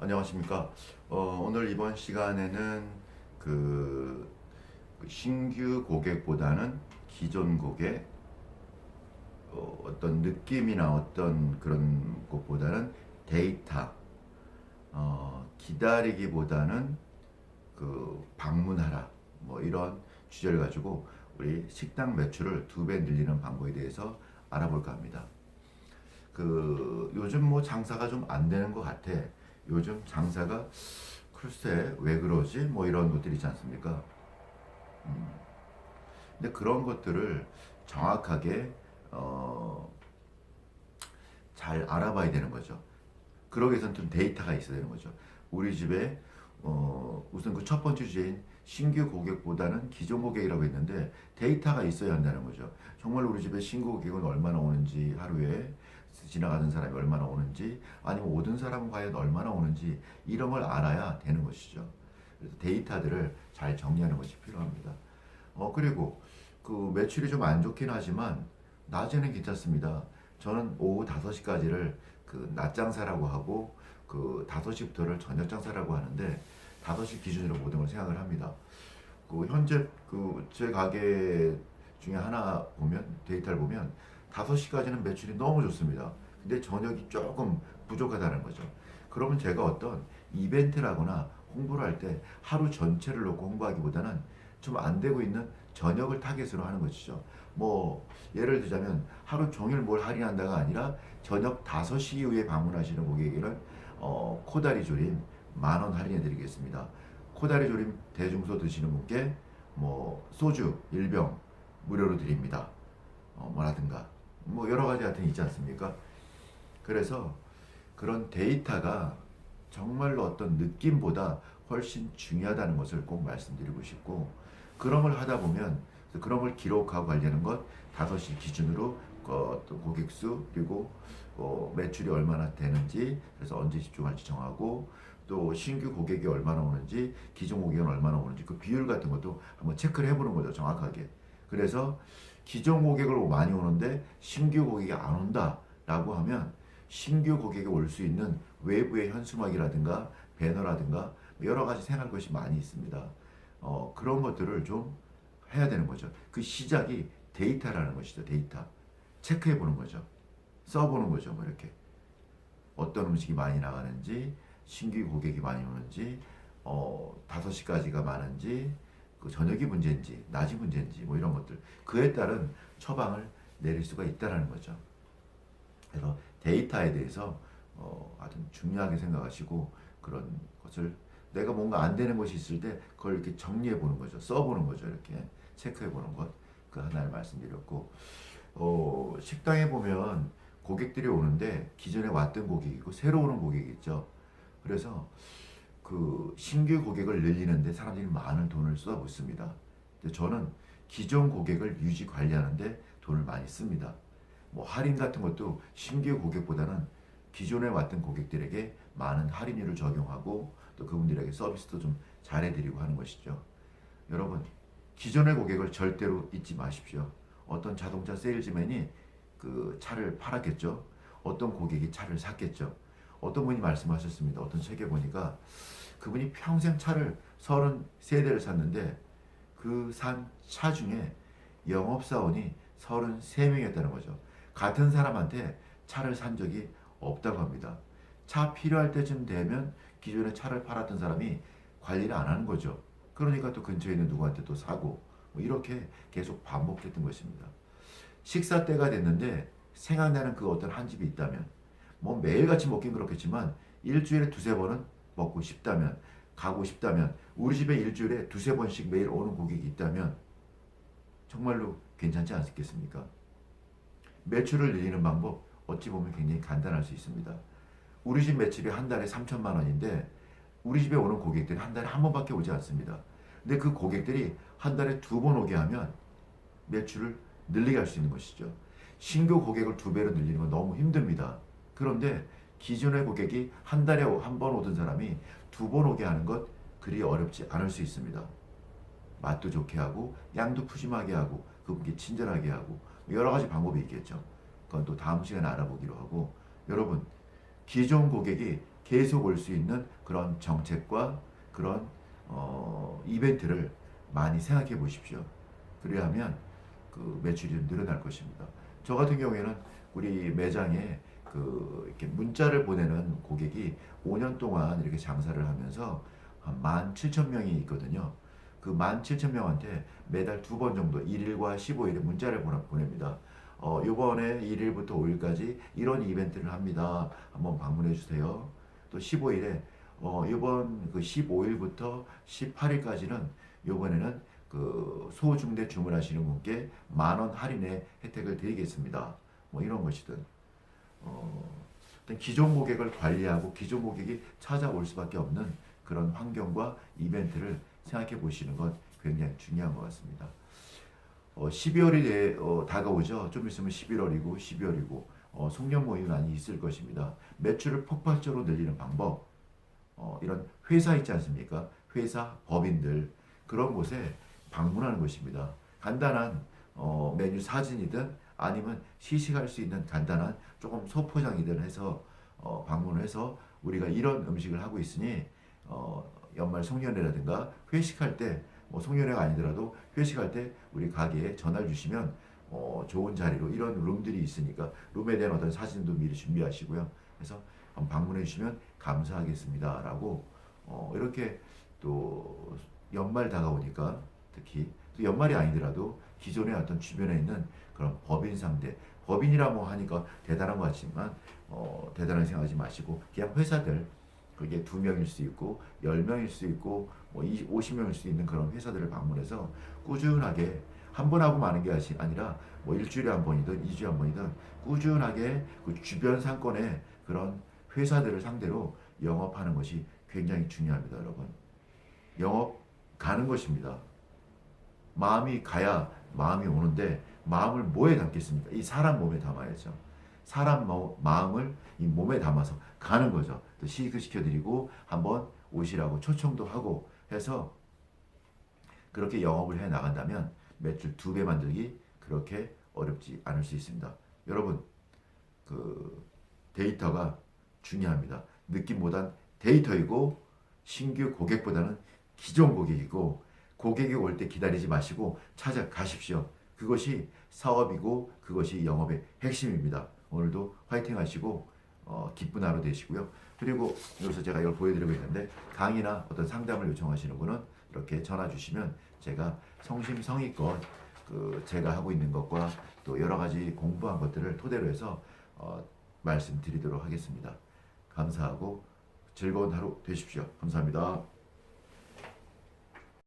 안녕하십니까. 어, 오늘 이번 시간에는 그 신규 고객보다는 기존 고객 어, 어떤 느낌이나 어떤 그런 것보다는 데이터 어, 기다리기보다는 그 방문하라 뭐 이런 주제를 가지고 우리 식당 매출을 두 배 늘리는 방법에 대해서 알아볼까 합니다. 그 요즘 뭐 장사가 좀 안 되는 것 같아. 요즘 장사가 글쎄 왜 그러지? 뭐 이런 것들이 있지 않습니까? 음. 근데 그런 것들을 정확하게 어, 잘 알아봐야 되는 거죠. 그러기 위해서는 좀 데이터가 있어야 되는 거죠. 우리 집에 어, 우선 그 첫 번째 주제인 신규 고객보다는 기존 고객이라고 했는데 데이터가 있어야 한다는 거죠. 정말 우리 집에 신규 고객은 얼마나 오는지 하루에 지나가는 사람이 얼마나 오는지 아니면 오던 사람은 과연 얼마나 오는지 이런 걸 알아야 되는 것이죠. 그래서 데이터들을 잘 정리하는 것이 필요합니다. 어 그리고 그 매출이 좀 안 좋긴 하지만 낮에는 괜찮습니다. 저는 오후 5시까지를 그 낮장사라고 하고 그 5시부터를 저녁장사라고 하는데 5시 기준으로 모든 걸 생각을 합니다. 그 현재 그 제 가게 중에 하나 보면 데이터를 보면 5시까지는 매출이 너무 좋습니다. 근데 저녁이 조금 부족하다는 거죠. 그러면 제가 어떤 이벤트라거나 홍보를 할 때 하루 전체를 놓고 홍보하기보다는 좀 안 되고 있는 저녁을 타겟으로 하는 것이죠. 뭐 예를 들자면 하루 종일 뭘 할인한다가 아니라 저녁 5시 이후에 방문하시는 고객에게는 어, 코다리 조림 만 원 할인해 드리겠습니다. 코다리 조림 대중소 드시는 분께 뭐 소주 1병 무료로 드립니다. 어, 뭐라든가 뭐 여러 가지 게 있지 않습니까? 그래서 그런 데이터가 정말로 어떤 느낌보다 훨씬 중요하다는 것을 꼭 말씀드리고 싶고 그런 걸 하다 보면 그런 걸 기록하고 관리하는 것 5시 기준으로 어, 또 고객 수 그리고 어, 매출이 얼마나 되는지 그래서 언제 집중할지 정하고 또 신규 고객이 얼마나 오는지 기존 고객은 얼마나 오는지 그 비율 같은 것도 한번 체크를 해보는 거죠 정확하게 그래서 기존 고객을 많이 오는데 신규 고객이 안 온다라고 하면 신규 고객이 올 수 있는 외부의 현수막이라든가 배너라든가 여러 가지 생각할 것이 많이 있습니다. 어, 그런 것들을 좀 해야 되는 거죠. 그 시작이 데이터라는 것이죠. 데이터. 체크해 보는 거죠. 써보는 거죠. 뭐 이렇게. 어떤 음식이 많이 나가는지, 신규 고객이 많이 오는지, 어, 5시까지가 많은지, 그 저녁이 문제인지, 낮이 문제인지, 뭐 이런 것들. 그에 따른 처방을 내릴 수가 있다는 거죠. 그래서 데이터에 대해서 어, 아주 중요하게 생각하시고 그런 것을 내가 뭔가 안 되는 것이 있을 때 그걸 이렇게 정리해 보는 거죠. 써 보는 거죠. 이렇게 체크해 보는 것. 그 하나를 말씀드렸고 어, 식당에 보면 고객들이 오는데 기존에 왔던 고객이고 새로 오는 고객이 있죠. 그래서 그 신규 고객을 늘리는데 사람들이 많은 돈을 쏟아붓고 있습니다. 근데 저는 기존 고객을 유지 관리하는데 돈을 많이 씁니다. 뭐 할인 같은 것도 신규 고객보다는 기존에 왔던 고객들에게 많은 할인율을 적용하고 또 그분들에게 서비스도 좀 잘해드리고 하는 것이죠. 여러분 기존의 고객을 절대로 잊지 마십시오. 어떤 자동차 세일즈맨이 그 차를 팔았겠죠. 어떤 고객이 차를 샀겠죠. 어떤 분이 말씀하셨습니다. 어떤 책에 보니까 그분이 평생 차를 33대를 샀는데 그 산 차 중에 영업사원이 33명이었다는 거죠. 같은 사람한테 차를 산 적이 없다고 합니다. 차 필요할 때쯤 되면 기존에 차를 팔았던 사람이 관리를 안 하는 거죠. 그러니까 또 근처에 있는 누구한테 또 사고 뭐 이렇게 계속 반복됐던 것입니다. 식사 때가 됐는데 생각나는 그 어떤 한 집이 있다면 뭐 매일같이 먹긴 그렇겠지만 일주일에 두세 번은 먹고 싶다면 가고 싶다면 우리 집에 일주일에 두세 번씩 매일 오는 고객이 있다면 정말로 괜찮지 않겠습니까? 매출을 늘리는 방법 어찌 보면 굉장히 간단할 수 있습니다. 우리 집 매출이 한 달에 3천만 원인데 우리 집에 오는 고객들이 한 달에 한 번밖에 오지 않습니다. 근데 그 고객들이 한 달에 두 번 오게 하면 매출을 늘리게 할 수 있는 것이죠. 신규 고객을 두 배로 늘리는 건 너무 힘듭니다. 그런데 기존의 고객이 한 달에 한 번 오던 사람이 두 번 오게 하는 것 그리 어렵지 않을 수 있습니다. 맛도 좋게 하고 양도 푸짐하게 하고 그분께 친절하게 하고 여러 가지 방법이 있겠죠. 그건 또 다음 시간에 알아보기로 하고 여러분 기존 고객이 계속 올 수 있는 그런 정책과 그런 어, 이벤트를 많이 생각해 보십시오. 그래야하면 그 매출이 좀 늘어날 것입니다. 저 같은 경우에는 우리 매장에 그 이렇게 문자를 보내는 고객이 5년 동안 이렇게 장사를 하면서 한 17,000명이 있거든요. 그 17,000명한테 매달 두 번 정도 1일과 15일에 문자를 보내- 보냅니다. 어, 요번에 1일부터 5일까지 이런 이벤트를 합니다. 한번 방문해 주세요. 또 15일에 어, 이번 그 15일부터 18일까지는 요번에는 그 소중대 주문하시는 분께 만 원 할인의 혜택을 드리겠습니다. 뭐 이런 것이든 어, 기존 고객을 관리하고 기존 고객이 찾아올 수밖에 없는 그런 환경과 이벤트를 생각해 보시는 건 굉장히 중요한 것 같습니다. 어, 12월이 어, 다가오죠. 좀 있으면 11월이고 12월이고 어, 송년 모임이 많이 있을 것입니다. 매출을 폭발적으로 늘리는 방법 어, 이런 회사 있지 않습니까? 회사, 법인들 그런 곳에 방문하는 것입니다. 간단한 어, 메뉴 사진이든 아니면 시식할 수 있는 간단한 조금 소포장이든 해서 어, 방문해서 우리가 이런 음식을 하고 있으니 어, 연말 송년회라든가 회식할 때 뭐 송년회가 아니더라도 회식할 때 우리 가게에 전화를 주시면 어, 좋은 자리로 이런 룸들이 있으니까 룸에 대한 어떤 사진도 미리 준비하시고요. 그래서 방문해 주시면 감사하겠습니다라고 어, 이렇게 또 연말 다가오니까 특히 또 연말이 아니더라도 기존의 어떤 주변에 있는 그런 법인 상대 법인이라 뭐 하니까 대단한 것 같지만 어, 대단하게 생각하지 마시고 그냥 회사들 그게 두 명일 수 있고 열 명일 수 있고 뭐 50명일 수 있는 그런 회사들을 방문해서 꾸준하게 한 번 하고 마는 게 아니라 뭐 일주일에 한 번이든 이주에 한 번이든 꾸준하게 그 주변 상권의 그런 회사들을 상대로 영업하는 것이 굉장히 중요합니다, 여러분. 영업 가는 것입니다. 마음이 가야 마음이 오는데 마음을 뭐에 담겠습니까? 이 사람 몸에 담아야죠. 사람 마- 마음을 이 몸에 담아서 가는 거죠. 또 시식을 시켜드리고 한번 오시라고 초청도 하고 해서 그렇게 영업을 해 나간다면 매출 두 배 만들기 그렇게 어렵지 않을 수 있습니다. 여러분 그 데이터가 중요합니다. 느낌보단 데이터이고 신규 고객보다는 기존 고객이고 고객이 올 때 기다리지 마시고 찾아가십시오. 그것이 사업이고 그것이 영업의 핵심입니다. 오늘도 화이팅 하시고 어, 기쁜 하루 되시고요. 그리고 여기서 제가 이걸 보여드리고 있는데 강의나 어떤 상담을 요청하시는 분은 이렇게 전화 주시면 제가 성심성의껏 그 제가 하고 있는 것과 또 여러 가지 공부한 것들을 토대로 해서 어, 말씀드리도록 하겠습니다. 감사하고 즐거운 하루 되십시오. 감사합니다.